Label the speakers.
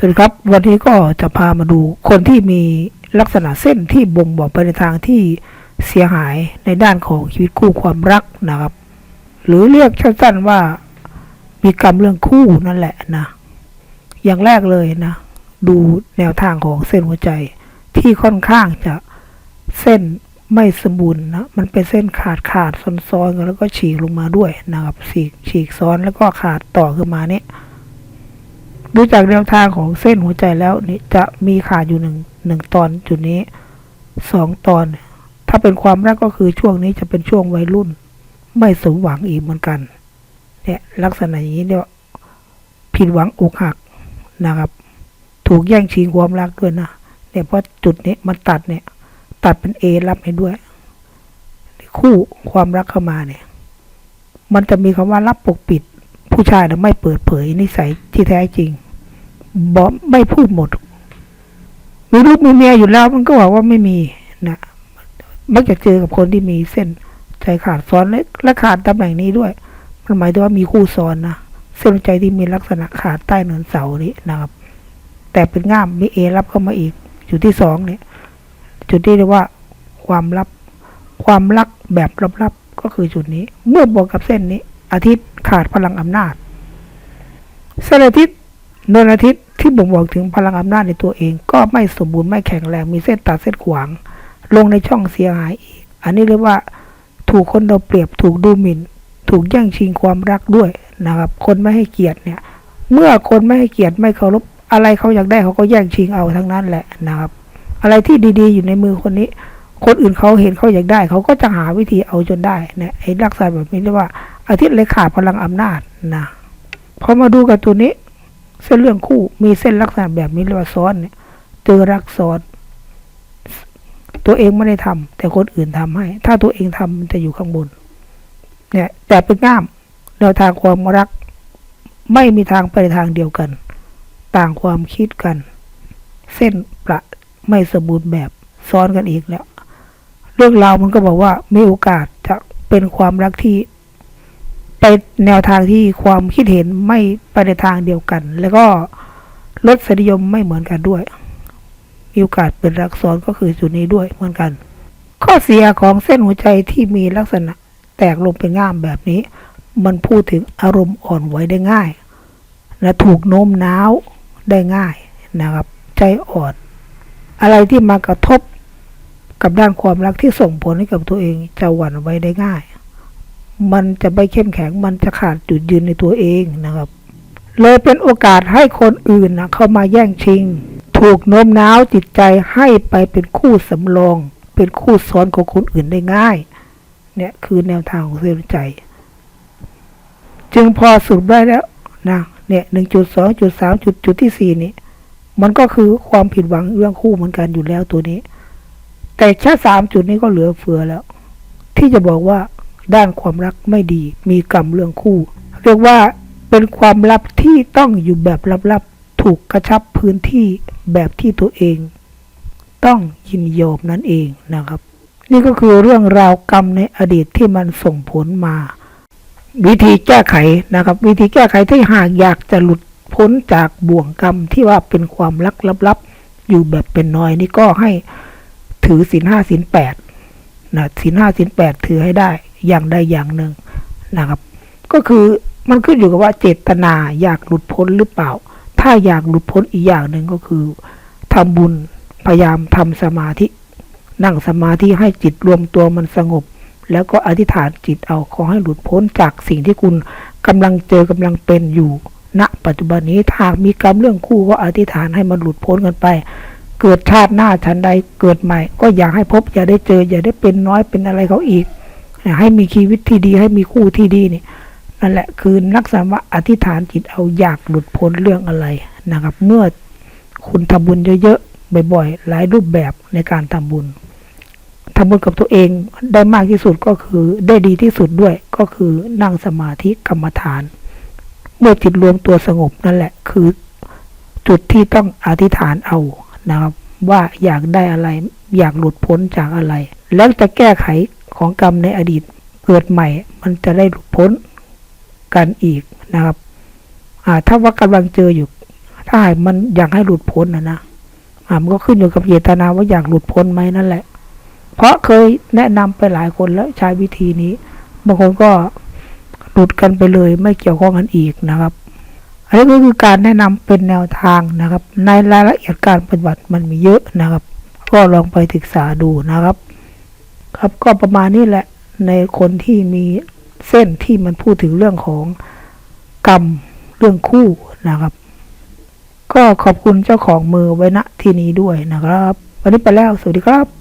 Speaker 1: สวัสดีครับ วันนี้ก็จะพามาดูคนที่มีลักษณะเส้นที่บ่งบอกไปในทางที่เสียหายในด้านของชีวิตคู่ความรักนะครับ หรือเรียกสั้นๆว่ามีกรรมเรื่องคู่นั่นแหละนะ อย่างแรกเลยนะ ดูแนวทางของเส้นหัวใจที่ค่อนข้างจะเส้นไม่สมบูรณ์นะ มันเป็นเส้นขาดขาดซ้อนๆกันแล้วก็ฉีกลงมาด้วยนะครับฉีกฉีกซ้อนแล้วก็ขาดต่อขึ้นมาเนี่ย ดูจากแนวทางของเส้นหัวใจแล้วนี่จะมีขาดอยู่หนึ่งหนึ่งตอนจุดนี้สองตอน ถ้าเป็นความรักก็คือช่วงนี้จะเป็นช่วงวัยรุ่น ไม่สมหวังอีกเหมือนกัน เนี่ยลักษณะอย่างนี้เรียกว่าผิดหวังอกหักนะครับ ถูกแย่งชิงความรักด้วยนะเนี่ยเพราะจุดนี้มันตัดเนี่ย ตัดเป็นเอรับให้ด้วย คู่ความรักเข้ามาเนี่ย มันจะมีคำว่ารับปกปิด ผู้ชายนะไม่เปิดเผยนิสัยที่แท้จริงบอกไม่พูดหมด มีลูกมีเมียอยู่แล้วมันก็บอกว่าไม่มีนะมักจะเจอกับคนที่มีเส้นใจขาดซ้อนและขาดตำแหน่งนี้ด้วย มันหมายถึงว่ามีคู่ซ้อนนะเส้นใจที่มีลักษณะขาดใต้เนินเสานี้นะครับ แต่เป็นง่ามมีเอรับเข้ามาอีก จุดที่สองเนี่ย จุดที่เรียกว่า ความลับ ความรักแบบลับๆก็คือจุดนี้ เมื่อบวกกับเส้นนี้ อาทิตย์ขาดพลังอำนาจเส้นอาทิตย์ดวงอาทิตย์ที่บ่งบอกถึงพลังอำนาจในตัวเอง ก็ไม่สมบูรณ์ไม่แข็งแรงมีเส้นตัดเส้นขวาง ลงในช่องเสียหายอีก อันนี้เรียกว่าถูกคนเราเปรียบถูกดูหมิ่น ถูกแย่งชิงความรักด้วยนะครับ คนไม่ให้เกียรติเนี่ย เมื่อคนไม่ให้เกียรติไม่เคารพอะไรเขาอยากได้เขาก็แย่งชิงเอาทั้งนั้นแหละนะครับ อะไรที่ดีๆ อยู่ในมือคนนี้ คนอื่นเขาเห็นเขาอยากได้ เขาก็จะหาวิธีเอาจนได้นะไอ้ลักษณะแบบนี้เรียกว่า อาทิตย์เลยขาดพลังอำนาจนะพอมาดูกับตัวนี้ เส้นเรื่องคู่มีเส้นลักษณะแบบนี้เรียกว่าซ้อนเนี่ยเจอรักซ้อนตัวเองไม่ได้ทำแต่คนอื่นทำให้ ถ้าตัวเองทำมันจะอยู่ข้างบน เนี่ย แต่เป็นง่ามแนวทางความรัก ไม่มีทางไปทางเดียวกัน ต่างความคิดกัน เส้นประไม่สมบูรณ์แบบซ้อนกันอีกแล้ว เรื่องราวมันก็บอกว่ามีโอกาสจะเป็นความรักที่ ไปแนวทางที่ความคิดเห็นไม่ไปในทางเดียวกัน แล้วก็ลดสนิยมไม่เหมือนกันด้วย มีโอกาสเป็นรักซ้อนก็คือจุดนี้ด้วยเหมือนกัน ข้อเสียของเส้นหัวใจที่มีลักษณะแตกลงเป็นง่ามแบบนี้ มันพูดถึงอารมณ์อ่อนไหวได้ง่ายและถูกโน้มน้าวได้ง่ายนะครับ ใจอ่อนอะไรที่มากระทบกับด้านความรักที่ส่งผลให้กับตัวเองจะหวั่นไหวได้ง่าย มันจะไม่เข้มแข็งมันจะขาดจุดยืนในตัวเองนะครับ เลยเป็นโอกาสให้คนอื่นนะเข้ามาแย่งชิง ถูกโน้มน้าวจิตใจให้ไปเป็นคู่สำรอง เป็นคู่ซ้อนของคนอื่นได้ง่าย เนี่ยคือแนวทางของเส้นใจ จึงพอสรุปได้แล้วนะเนี่ยหนึ่งจุดสองจุดสามจุดจุดที่สี่นี่มันก็คือความผิดหวังเรื่องคู่เหมือนกันอยู่แล้วตัวนี้ แต่แค่สามจุดนี้ก็เหลือเฟือแล้ว ที่จะบอกว่า ด้านความรักไม่ดี มีกรรมเรื่องคู่ เรียกว่าเป็นความลับที่ต้องอยู่แบบลับๆ ถูกกระชับพื้นที่แบบที่ตัวเอง ต้องยินยอมนั่นเองนะครับ นี่ก็คือเรื่องราวกรรมในอดีตที่มันส่งผลมา วิธีแก้ไขนะครับ วิธีแก้ไขที่หากอยากจะหลุดพ้นจากบ่วงกรรมที่ว่าเป็นความลักลับๆ อยู่แบบเป็นน้อยนี่ก็ให้ถือศีลห้าศีลแปดนะศีลห้าศีลแปดถือให้ได้ อย่างใดอย่างหนึ่งนะครับ ก็คือมันขึ้นอยู่กับว่าเจตนาอยากหลุดพ้นหรือเปล่า ถ้าอยากหลุดพ้นอีกอย่างหนึ่งก็คือทำบุญพยายามทำสมาธิ นั่งสมาธิให้จิตรวมตัวมันสงบ แล้วก็อธิษฐานจิตเอาขอให้หลุดพ้นจากสิ่งที่คุณกำลังเจอกำลังเป็นอยู่ณปัจจุบันนี้ถ้าหากมีกรรมเรื่องคู่ก็อธิษฐานให้มันหลุดพ้นกันไป เกิดชาติหน้าชันใดเกิดใหม่ ก็อยากให้พบอย่าได้เจอ อย่าได้เป็นน้อยเป็นอะไรเขาอีก ให้มีชีวิตที่ดีให้มีคู่ที่ดีนี่นั่นแหละคือนักสามะอธิษฐานจิตเอาอยากหลุดพ้นเรื่องอะไรนะครับ เมื่อคุณทำบุญเยอะๆบ่อยๆหลายรูปแบบในการทำบุญทำบุญกับตัวเองได้มากที่สุดก็คือได้ดีที่สุดด้วยก็คือนั่งสมาธิกรรมฐาน เมื่อจิตรวมตัวสงบนั่นแหละ คือจุดที่ต้องอธิษฐานเอานะครับ ว่าอยากได้อะไร อยากหลุดพ้นจากอะไร แล้วจะแก้ไข ของกรรมในอดีตเกิดใหม่ มันจะได้หลุดพ้นกันอีกนะครับถ้าว่ากำลังเจออยู่ ถ้าหากมันอยากให้หลุดพ้นนะนะมันก็ขึ้นอยู่กับเจตนาว่าอยากหลุดพ้นไหมนั่นแหละ เพราะเคยแนะนำไปหลายคนแล้วใช้วิธีนี้ บางคนก็หลุดกันไปเลย ไม่เกี่ยวข้องกันอีกนะครับ อันนี้ก็คือการแนะนำเป็นแนวทางนะครับ ในรายละเอียดการปฏิบัติมันมีเยอะนะครับ ก็ลองไปศึกษาดูนะครับ ครับก็ประมาณนี้แหละในคนที่มีเส้นที่มันพูดถึงเรื่องของกรรมเรื่องคู่นะครับ ก็ขอบคุณเจ้าของมือไว้ณที่นี้ด้วยนะครับ วันนี้ไปแล้วสวัสดีครับ